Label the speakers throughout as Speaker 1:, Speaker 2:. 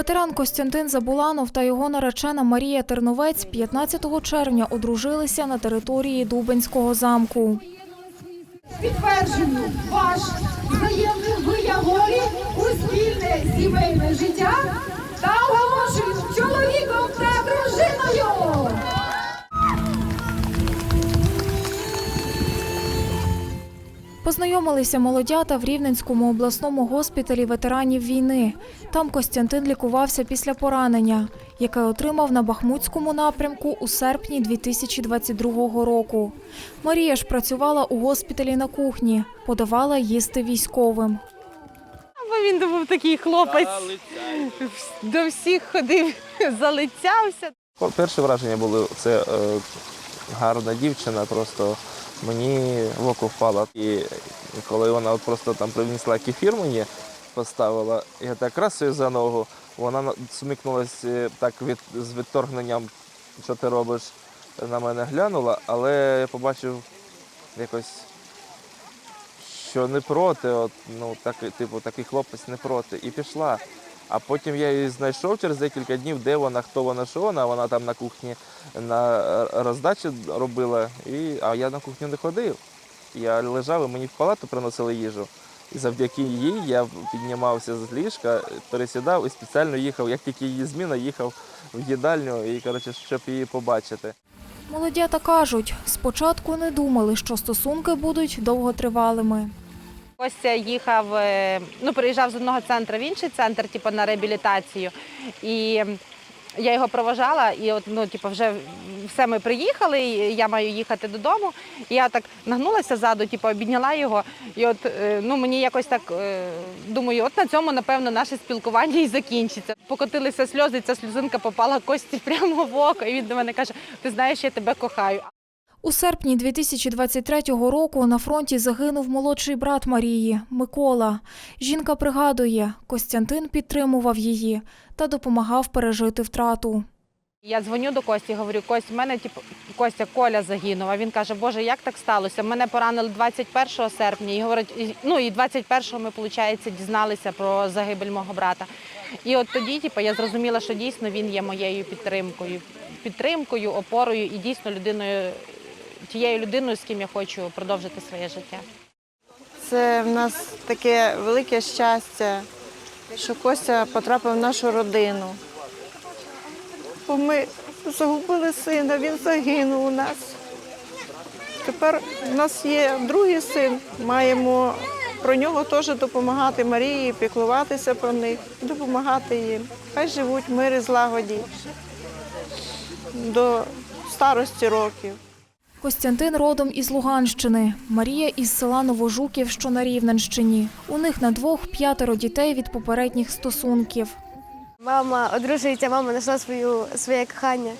Speaker 1: Ветеран Костянтин Забуланов та його наречена Марія Терновець 15 червня одружилися на території Дубенського замку.
Speaker 2: підтверджую ваш взаємний вияволі у спільне сімейне життя
Speaker 1: Познайомилися молодята в Рівненському обласному госпіталі ветеранів війни. Там Костянтин лікувався після поранення, яке отримав на Бахмутському напрямку у серпні 2022 року. Марія ж працювала у госпіталі на кухні, подавала їсти військовим.
Speaker 3: Бо він був такий хлопець, до всіх ходив, залицявся.
Speaker 4: Перше враження було це е, гарна дівчина, просто мені в око впала. І коли вона просто там принесла кефір мені, поставила, я так раз її за ногу, вона на- смикнулась е, так від, з відторгненням, що ти робиш, на мене глянула, але я побачив якось, що не проти, от, ну, такий, типу, такий хлопець не проти. І пішла. А потім я її знайшов через декілька днів, де вона, хто вона, що вона. Вона там на кухні на роздачі робила, і, а я на кухню не ходив. Я лежав і мені в палату приносили їжу. І завдяки їй я піднімався з ліжка, пересідав і спеціально їхав, як тільки її зміна, їхав в їдальню, і, коротше, щоб її побачити.
Speaker 1: Молодята кажуть, спочатку не думали, що стосунки будуть довготривалими.
Speaker 3: Костя їхав, е, ну, переїжджав з одного центру в інший центр, типу, на реабілітацію. І я його проважала, і от, ну, типу, вже все ми приїхали, і я маю їхати додому. І я так нагнулася ззаду, типу, обідняла його. І от е, ну, мені якось так е, думаю, от на цьому, напевно, наше спілкування і закінчиться. Покотилися сльози, ця сльозинка попала Кості прямо в око. І він до мене каже: Ти знаєш, я тебе кохаю.
Speaker 1: У серпні 2023 року на фронті загинув молодший брат Марії Микола. Жінка пригадує, Костянтин підтримував її та допомагав пережити втрату.
Speaker 3: Я дзвоню до Кості, говорю, Кость, в мене типу, Костя Коля загинув. А він каже, Боже, як так сталося? Мене поранили 21 серпня, і говорить, ну і 21-го ми, виходить, дізналися про загибель мого брата. І от тоді, типу, я зрозуміла, що дійсно він є моєю підтримкою, підтримкою, опорою і дійсно людиною, тією людиною, з ким я хочу продовжити своє життя.
Speaker 5: Це в нас таке велике щастя, що Костя потрапив в нашу родину. Бо ми загубили сина, він загинув у нас. Тепер у нас є другий син, маємо про нього теж допомагати Марії, піклуватися про них, допомагати їм. Хай живуть в мирі злагоді до старості років.
Speaker 1: Костянтин родом із Луганщини, Марія із села Новожуків, що на Рівненщині. У них на двох п'ятеро дітей від попередніх стосунків.
Speaker 6: Мама одружується, мама знайшла свою, своє кохання.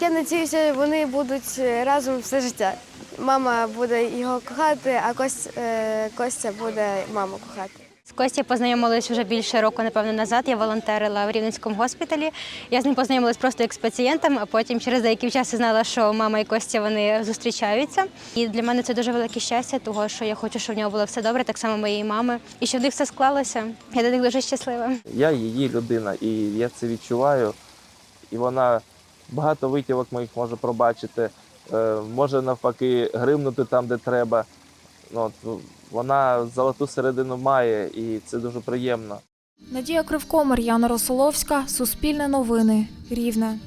Speaker 6: Я надіюся, вони будуть разом все життя. Мама буде його кохати, а Кость, е, Костя буде маму кохати.
Speaker 7: З Костю познайомились вже більше року, напевно, назад. Я волонтерила в Рівненському госпіталі. Я з ним познайомилась просто як з пацієнтом, а потім через деякий час знала, що мама і Костя вони зустрічаються. І для мене це дуже велике щастя, того що я хочу, щоб в нього було все добре, так само моєї мами. І щоб в них все склалося. Я до них дуже щаслива.
Speaker 4: Я її людина, і я це відчуваю. І вона багато витівок моїх може пробачити, е, може навпаки гримнути там, де треба. Ну, от, вона золоту середину має, і це дуже приємно.
Speaker 1: Надія Кривко, Мар'яна Росоловська, Суспільне новини, Рівне.